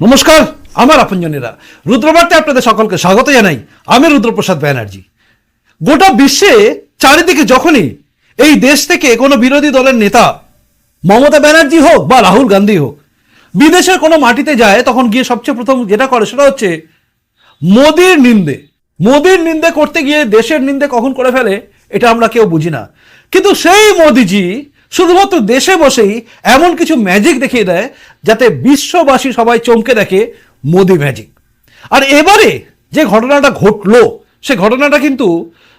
নমস্কার, আমার আপনজনেরা। রুদ্রবার্তে আপনাদের সকলকে স্বাগত জানাই। আমি রুদ্রপ্রসাদ ব্যানার্জি। গোটা বিশ্বে চারিদিকে যখনই এই দেশ থেকে কোনো বিরোধী দলের নেতা, মমতা ব্যানার্জি হোক বা রাহুল গান্ধী হোক, বিদেশের কোনো মাটিতে যায়, তখন গিয়ে সবচেয়ে প্রথম যেটা করে সেটা হচ্ছে মোদির নিন্দে। মোদির নিন্দে করতে গিয়ে দেশের নিন্দে কখন করে ফেলে, এটা আমরা কেউ বুঝি না। কিন্তু সেই মোদিজি শুধুমাত্র দেশে বসেই এমন কিছু ম্যাজিক দেখিয়ে দেয় যাতে বিশ্ববাসী সবাই চমকে দেখে মোদি ম্যাজিক আর এবারে যে ঘটনাটা ঘটলো, সে ঘটনাটা কিন্তু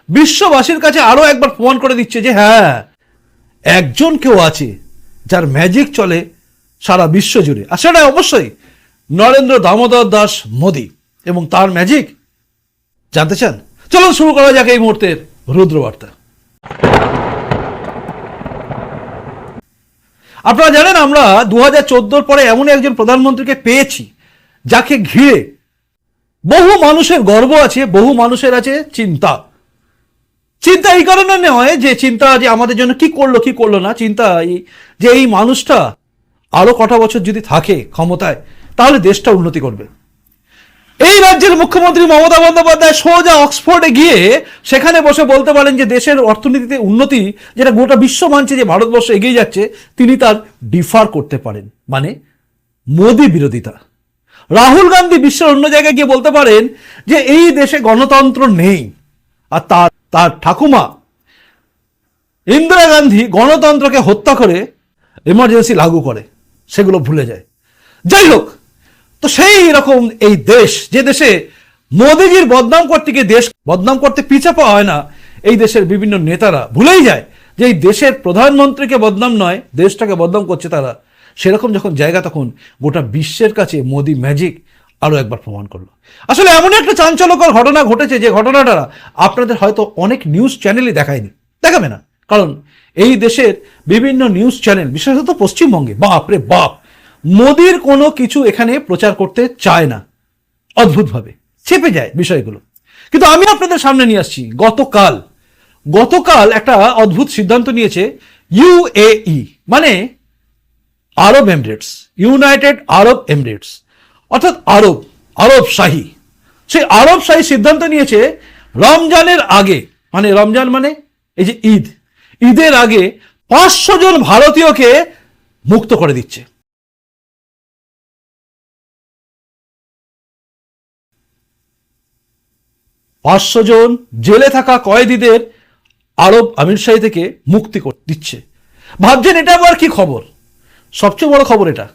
বিশ্ববাসীর কাছে আরও একবার প্রমাণ করে দিচ্ছে যে হ্যাঁ একজন কেউ আছে যার ম্যাজিক চলে সারা বিশ্ব জুড়ে। আর সেটা অবশ্যই নরেন্দ্র দামোদর দাস মোদি এবং তার ম্যাজিক জানতে চান? চলুন শুরু করা যাক এই মুহূর্তের রুদ্রবার্তা। আপনারা জানেন আমরা দু হাজার পরে এমন একজন প্রধানমন্ত্রীকে পেয়েছি, যাকে ঘিরে বহু মানুষের গর্ব আছে, বহু মানুষের আছে চিন্তা। চিন্তা এই কারণে নয় যে চিন্তা যে আমাদের জন্য কি করল কি করল না। চিন্তা যে এই মানুষটা আরও কটা বছর যদি থাকে ক্ষমতায়, তাহলে দেশটা উন্নতি করবে। এই রাজ্যের মুখ্যমন্ত্রী মমতা বন্দ্যোপাধ্যায় সোজা অক্সফোর্ডে গিয়ে সেখানে বসে বলতে পারেন যে দেশের অর্থনীতিতে উন্নতি যেটা গোটা বিশ্ব মানছে যে ভারতবর্ষ এগিয়ে যাচ্ছে, তিনি তার ডিফার করতে পারেন। মানে মোদি বিরোধিতা। রাহুল গান্ধী বিশ্বের অন্য জায়গায় গিয়ে বলতে পারেন যে এই দেশে গণতন্ত্র নেই আর তার তার ঠাকুমা ইন্দিরা গান্ধী গণতন্ত্রকে হত্যা করে এমার্জেন্সি লাগু করে, সেগুলো ভুলে যায়। যাই হোক তো সেই রকম এই দেশ, যে দেশে মোদিজির বদনাম করতে গিয়ে দেশ, বদনাম করতে পিছা পাওয়া হয় না, এই দেশের বিভিন্ন নেতারা ভুলেই যায় যে এই দেশের প্রধানমন্ত্রীকে বদনাম নয়, দেশটাকে বদনাম করছে তারা। সেরকম যখন জায়গা, তখন গোটা বিশ্বের কাছে মোদি ম্যাজিক আরও একবার প্রমাণ করল। আসলে এমন একটা চাঞ্চল্যকর ঘটনা ঘটেছে যে ঘটনাটা আপনাদের হয়তো অনেক নিউজ চ্যানেলই দেখায়নি। দেখাবে না। কারণ এই দেশের বিভিন্ন নিউজ চ্যানেল, বিশেষত পশ্চিমবঙ্গে বাপ রে বাপ মোদির কোনো কিছু এখানে প্রচার করতে চায় না। অদ্ভুতভাবে। চেপে যায় বিষয়গুলো। কিন্তু আমি আপনাদের সামনে নিয়ে আসছি। গতকাল গতকাল একটা অদ্ভুত সিদ্ধান্ত নিয়েছে ইউএই মানে Arab Emirates, United Arab Emirates. অর্থাৎ আরব আরব শাহী। সেই আরব শাহী সিদ্ধান্ত নিয়েছে রমজানের আগে মানে রমজান মানে এই যে ঈদ, ঈদের আগে পাঁচশো জন ভারতীয়কে মুক্ত করে দিচ্ছে। পাঁচশো জন জেলে থাকা কয়েদিদের আরব আমিরশাহী থেকে মুক্তি দিচ্ছে। ভাবছেন এটা আবার কি খবর? সবচেয়ে বড় খবর এটা।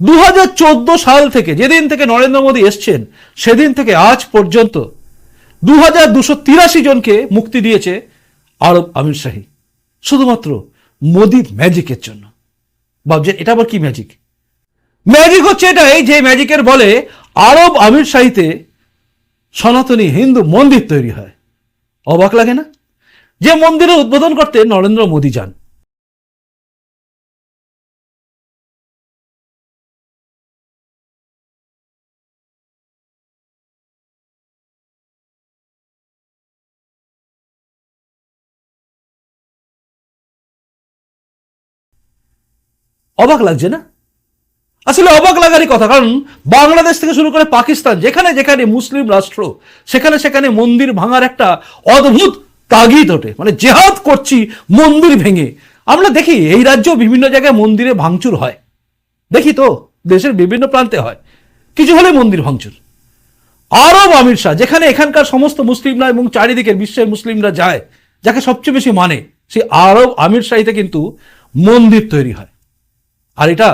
দু হাজার চোদ্দ সাল থেকে যেদিন থেকে নরেন্দ্র মোদী এসছেন, সেদিন থেকে আজ পর্যন্ত দু হাজার দুশো তিরাশি জনকে মুক্তি দিয়েছে আরব আমির শাহী। শুধুমাত্র মোদি ম্যাজিকের জন্য। ভাবছেন এটা আবার কি ম্যাজিক ম্যাজিক হচ্ছে এটাই যে ম্যাজিকের বলে আরব আমির শাহীতে সনাতনী হিন্দু মন্দির তৈরি হয়। অবাক লাগে না? যে মন্দিরের উদ্বোধন করতে নরেন্দ্র মোদী যান। অবাক লাগছে না? আসলে অবাক লাগারই কথা, কারণ বাংলাদেশ থেকে শুরু করে পাকিস্তান, যেখানে যেখানে মুসলিম রাষ্ট্র, সেখানে সেখানে মন্দির ভাঙার একটা অদ্ভুত তাগিদ ওঠে। মানে জেহাদ করছি, মন্দির ভেঙে। আমরা দেখি এই রাজ্যেও বিভিন্ন জায়গায় মন্দিরে ভাঙচুর হয়। দেখি তো, দেশের বিভিন্ন প্রান্তে হয়। কিছু হলে মন্দির ভাঙচুর। আরব আমির শাহ, যেখানে এখানকার সমস্ত মুসলিমরা এবং চারিদিকের বিশ্বের মুসলিমরা যায়, যাকে সবচেয়ে বেশি মানে সেই আরব আমির শাহিতে কিন্তু মন্দির তৈরি হয়। আর এটা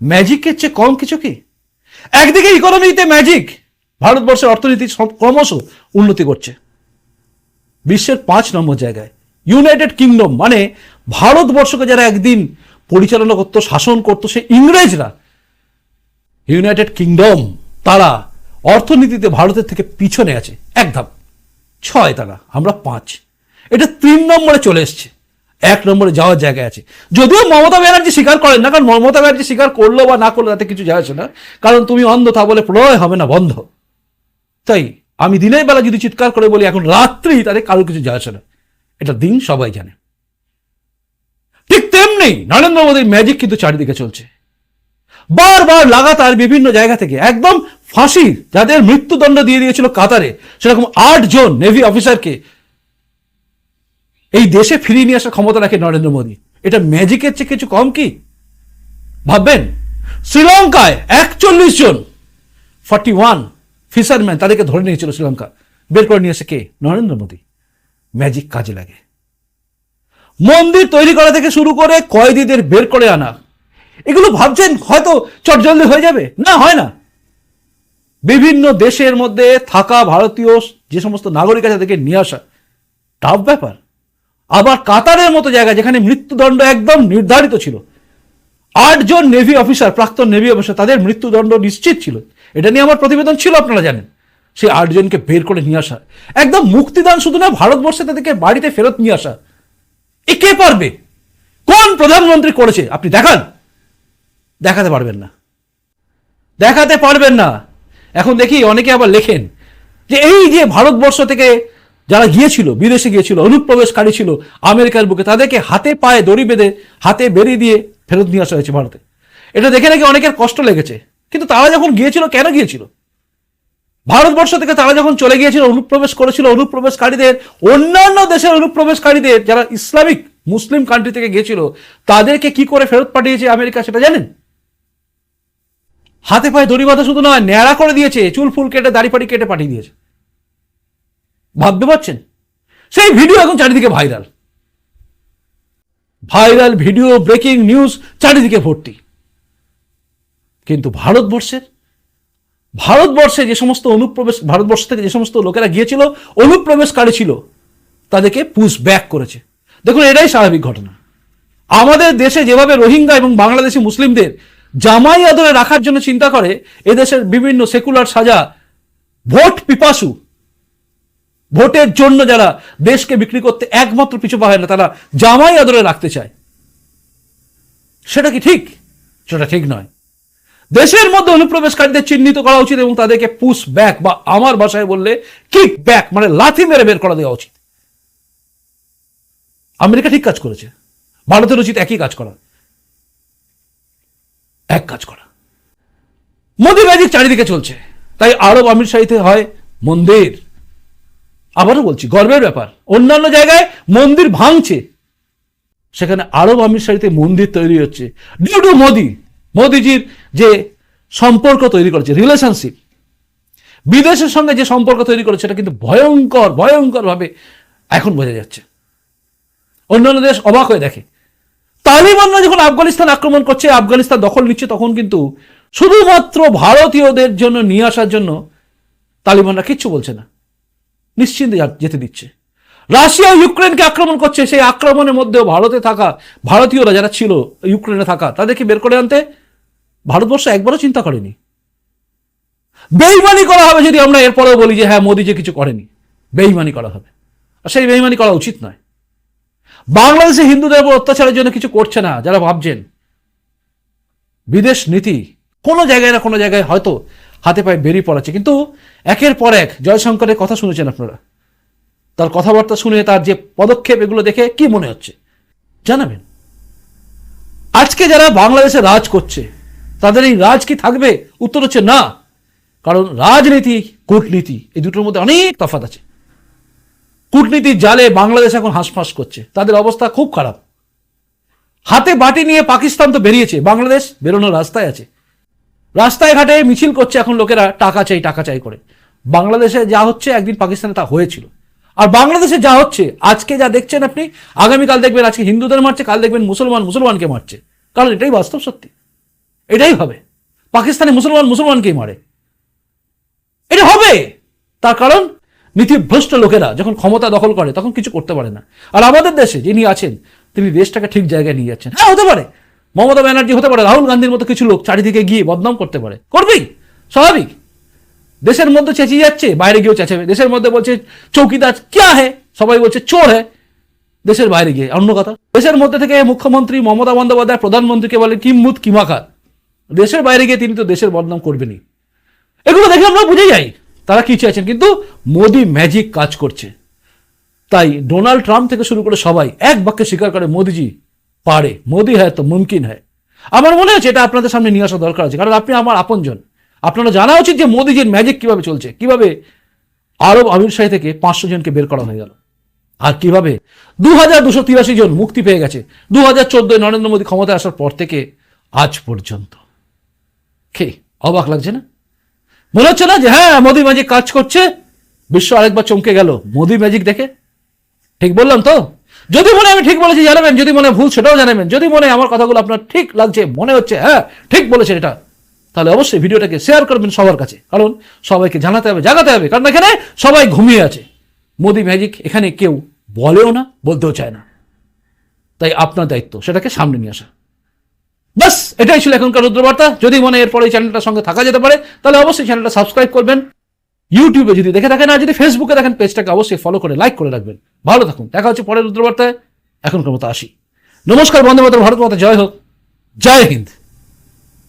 ম্যাজিকের চেয়ে কম কিছু কি? একদিকে ইকোনমিতে ম্যাজিক, ভারতবর্ষের অর্থনীতি ক্রমশ উন্নতি করছে। বিশ্বের পাঁচ নম্বর জায়গায় ইউনাইটেড কিংডম মানে ভারতবর্ষকে যারা একদিন পরিচালনা করতো, শাসন করতো, সে ইংরেজরা। ইউনাইটেড কিংডম তারা অর্থনীতিতে ভারতের থেকে পিছনে আছে এক ধাপ ছয় তারা, আমরা পাঁচ। এটা তিন নম্বরে চলে এসছে। এক নম্বরে যাওয়ার জায়গায় আছে। যদিও মমতা ব্যানার্জি স্বীকার করেন না, কারণ মমতা ব্যানার্জি স্বীকার করল বা না করল তাতে কিছু যায় না। কারণ তুমি অন্ধ, তা বলে প্রলয় হবে না, বন্ধ। তাই আমি দিনের বেলা যদি চিৎকার করে বলি, এখন রাত্রি তাদের কারও কিছু যায় আসে না। এটা দিন সবাই জানে। ঠিক তেমনি নরেন্দ্র মোদীর ম্যাজিক কিন্তু চারিদিকে চলছে। বারবার লাগাতার বিভিন্ন জায়গা থেকে একদম ফাঁসির, যাদের মৃত্যুদণ্ড দিয়ে দিয়েছিল কাতারে, সেরকম আট জন নেভি অফিসারকে এই দেশে ফিরিয়ে নিয়ে আসার ক্ষমতা রাখে নরেন্দ্র মোদী। এটা ম্যাজিকের চেয়ে কিছু কম কি? ভাববেন? শ্রীলঙ্কায় একচল্লিশ জন ফর্টি ওয়ান ফিশারম্যান তাদেরকে ধরে নিয়েছিল শ্রীলঙ্কা। বের করে নিয়ে এসে কে? নরেন্দ্র মোদী। ম্যাজিক কাজে লাগে। মন্দির তৈরি করা থেকে শুরু করে কয়েদিদের বের করে আনা। এগুলো ভাবছেন হয়তো চটজলদি হয়ে যাবে? না, হয় না। বিভিন্ন দেশের মধ্যে থাকা ভারতীয় যে সমস্ত নাগরিক আছে তাদেরকে নিয়ে আসা। টাফ ব্যাপার। আবার কাতারের মতো জায়গা যেখানে মৃত্যুদণ্ড একদম নির্ধারিত ছিল। আটজন নেভি অফিসার প্রাক্তন নেভি অফিসার তাদের মৃত্যুদণ্ড নিশ্চিত ছিল। এটা নিয়ে আমার প্রতিবেদন ছিল, আপনারা জানেন। সেই আটজনকে বের করে নিয়ে আসা। একদম মুক্তিদান শুধু না, ভারতবর্ষে তাদেরকে বাড়িতে ফেরত নিয়ে আসা। এ কে পারবে? কোন প্রধানমন্ত্রী করেছে? আপনি দেখান। দেখাতে পারবেন না। দেখাতে পারবেন না। এখন দেখি অনেকে আবার লেখেন যে এই যে ভারতবর্ষ থেকে যারা গিয়েছিল, বিদেশে গিয়েছিল, অনুপ্রবেশকারী ছিল, আমেরিকার বুকে তাদেরকে হাতে পায়ে দড়ি বেঁধে, হাতে বেরিয়ে দিয়ে ফেরত নিয়ে আসা হয়েছে ভারতে। এটা দেখে নাকি অনেকের কষ্ট লেগেছে। কিন্তু তারা যখন গিয়েছিল, কেন গিয়েছিল? ভারতবর্ষ থেকে তারা যখন চলে গিয়েছিল, অনুপ্রবেশ করেছিল, অনুপ্রবেশকারীদের, অন্যান্য দেশের অনুপ্রবেশকারীদের, যারা ইসলামিক, মুসলিম কান্ট্রি থেকে গিয়েছিল, তাদেরকে কি করে ফেরত পাঠিয়েছে আমেরিকা, সেটা জানেন? হাতে পায়ে দড়ি বাঁধা শুধু নয়, ন্যাড়া করে দিয়েছে, চুল ফুল কেটে, দাড়ি ফাড়ি কেটে পাঠিয়ে দিয়েছে। ভাবতে পারছেন? সেই ভিডিও এখন চারিদিকে viral. Viral video, breaking news, চারিদিকে ভর্তি। কিন্তু ভারতবর্ষের, ভারতবর্ষে যে সমস্ত অনুপ্রবেশ, ভারতবর্ষ থেকে যে সমস্ত লোকেরা গিয়েছিল, অনুপ্রবেশকারী ছিল, তাদেরকে পুশ ব্যাক করেছে। দেখুন, এটাই স্বাভাবিক ঘটনা। আমাদের দেশে যেভাবে রোহিঙ্গা এবং বাংলাদেশি মুসলিমদের জামাই আদরে রাখার জন্য চিন্তা করে, এদেশের বিভিন্ন সেকুলার সাজা, ভোট পিপাসু ভোটের জন্য যারা দেশকে বিক্রি করতে একমাত্র পিছু পায় না, তারা জামাই আদরে রাখতে চায়। সেটা কি ঠিক? সেটা ঠিক নয়। দেশের মধ্যে অনুপ্রবেশকারীদের চিহ্নিত করা উচিত এবং তাদেরকে পুশ ব্যাক বা আমার ভাষায় বললে কিক ব্যাক মানে লাথি মেরে বের করা দেওয়া উচিত। আমেরিকা ঠিক কাজ করেছে। ভারতের উচিত একই কাজ করা। এক কাজ করা। মোদি ম্যাজিক চারিদিকে চলছে। তাই আরব আমির শাহিতে হয় মন্দির। আবারও বলছি, গর্বের ব্যাপার। অন্যান্য জায়গায় মন্দির ভাঙছে। সেখানে আরব আমির শাড়িতে মন্দির তৈরি হচ্ছে। ডিউ টু মোদি, মোদিজির যে সম্পর্ক তৈরি করেছে রিলেশনশিপ বিদেশের সঙ্গে যে সম্পর্ক তৈরি করেছে, সেটা কিন্তু ভয়ঙ্কর ভয়ঙ্কর ভাবে এখন বোঝা যাচ্ছে। অন্যান্য দেশ অবাক হয়ে দেখে। তালিবানরা যখন আফগানিস্তান আক্রমণ করছে, আফগানিস্তান দখল নিচ্ছে, তখন কিন্তু শুধুমাত্র ভারতীয়দের জন্য নিয়ে আসার জন্য তালিবানরা কিচ্ছু বলছে না। নিশ্চিন্তে যেতে দিচ্ছে। রাশিয়া ইউক্রেনকে আক্রমণ করছে। সেই আক্রমণের মধ্যেও ভারতে থাকা ভারতীয়রা যারা ছিল ইউক্রেনে থাকা, তাদেরকে বের করে আনতে ভারতবর্ষ একবারও চিন্তা করেনি। বেইমানি করা হবে যদি আমরা এরপরেও বলি যে হ্যাঁ মোদি যে কিছু করেনি, বেইমানি করা হবে। আর সেই বেইমানি করা উচিত নয়। বাংলাদেশে হিন্দুদের উপর অত্যাচারের জন্য কিছু করছে না, যারা ভাবছেন। বিদেশ নীতি কোনো জায়গায় না কোনো জায়গায় হয়তো হাতে পায়ে বেরিয়ে পড়াচ্ছে। কিন্তু একের পর এক জয়শঙ্করের কথা শুনেছেন আপনারা। তার কথাবার্তা শুনে তার যে পদক্ষেপ এগুলো দেখে কি মনে হচ্ছে? জানাবেন। আজকে যারা বাংলাদেশে রাজ করছে, তাদের এই রাজ কি থাকবে? উত্তর হচ্ছে না। কারণ রাজনীতি, কূটনীতি, এই দুটোর মধ্যে অনেক তফাৎ আছে। কূটনীতির জালে বাংলাদেশ এখন হাঁসফাঁস করছে। তাদের অবস্থা খুব খারাপ। হাতে বাটি নিয়ে পাকিস্তান তো বেরিয়েছে। বাংলাদেশ বেরোনোর রাস্তায় আছে। রাস্তায় ঘাটে মিছিল করছে এখন লোকেরা, টাকা চাই টাকা চাই করে। বাংলাদেশে যা হচ্ছে একদিন পাকিস্তানে তা হয়েছিল। আর বাংলাদেশে যা হচ্ছে, আজকে যা দেখছেন আপনি, আগামীকাল দেখবেন আজকে হিন্দুদের মারছে, কাল দেখবেন মুসলমান মুসলমানকে মারছে। কারণ এটাই বাস্তব সত্যি। এটাই হবে। পাকিস্তানে মুসলমান মুসলমানকেই মারে। এটা হবে! তার কারণ, নীতিভ্রষ্ট লোকেরা যখন ক্ষমতা দখল করে, তখন কিছু করতে পারে না। আর আমাদের দেশে যিনি আছেন, তিনি দেশটাকে ঠিক জায়গায় নিয়ে যাচ্ছেন। হ্যাঁ হতে পারে। মমতা ব্যানার্জি হতে পারে, রাহুল গান্ধীর মতো কিছু লোক চারিদিকে গিয়ে বদনাম করতে পারে। করবেই, স্বাভাবিক। দেশের মধ্যে চেঁচিয়ে যাচ্ছে, বাইরে গিয়েও চেঁচাবে। দেশের মধ্যে বলছে, চৌকিদার ক্যা হে? সবাই বলছে, চোর হে। দেশের বাইরে গিয়ে, অন্য কথা। দেশের মধ্যে থেকে মুখ্যমন্ত্রী মমতা বন্দ্যোপাধ্যায়, প্রধানমন্ত্রীকে বলে কিম্মুত কিমাকা দেশের বাইরে গিয়ে তিনি তো দেশের বদনাম করবেনই। এগুলো দেখে আমরা বুঝে যাই, তারা কি চাইছেন কিন্তু মোদি ম্যাজিক কাজ করছে। তাই ডোনাল্ড ট্রাম্প থেকে শুরু করে সবাই এক বাক্যে স্বীকার করে, মোদিজি পারে, মোদি হ্যায় তো মুমকিন হ্যায় আমার মনে হচ্ছে এটা আপনাদের সামনে নিয়ে আসা দরকার আছে, কারণ আপনি আমার আপনজন। আপনারা জানা উচিত যে মোদিজির ম্যাজিক কীভাবে চলছে, কীভাবে আরব আমিরশাহী থেকে পাঁচশো জনকে বের করা হয়ে গেল। আর কীভাবে? দু হাজার দুশো তিরাশি জন মুক্তি পেয়ে গেছে। দু হাজার চোদ্দোয় নরেন্দ্র মোদী ক্ষমতায় আসার পর থেকে আজ পর্যন্ত। কে, অবাক লাগছে না? মনে হচ্ছে না যে হ্যাঁ মোদি ম্যাজিক কাজ করছে, বিশ্ব আরেকবার চমকে গেল। মোদি ম্যাজিক দেখে। ঠিক বললাম তো? যদি মনে আমি ঠিক বলেছি, জানাবেন। যদি মনে ভুল, সেটাও জানাবেন। যদি মনে আমার কথাগুলো আপনার ঠিক লাগছে, মনে হচ্ছে হ্যাঁ ঠিক বলেছে এটা, তাহলে অবশ্যই ভিডিওটাকে শেয়ার করবেন সবার কাছে। কারণ সবাইকে জানাতে হবে, জাগাতে হবে। কারণ এখানে সবাই ঘুমিয়ে আছে। মোদি ম্যাজিক এখানে কেউ বলেও না, বলতেও চায় না। তাই আপনার দায়িত্ব, সেটাকে সামনে নিয়ে আসা। বাস এটাই ছিল এখনকার রুদ্রবার্তা। যদি মনে এরপরে এই চ্যানেলটার সঙ্গে থাকা যেতে পারে, তাহলে অবশ্যই চ্যানেলটা সাবস্ক্রাইব করবেন। ইউটিউবে যদি দেখে থাকেন, আর যদি ফেসবুকে দেখেন পেজটাকে অবশ্যই ফলো করে লাইক করে রাখবেন। ভালো থাকুন। দেখা হচ্ছে পরের রুদ্রবার্তায়। এখনকার মতো আসি। নমস্কার বন্ধু মাতরম, ভারত মাতা, জয় হোক। জয় হিন্দ।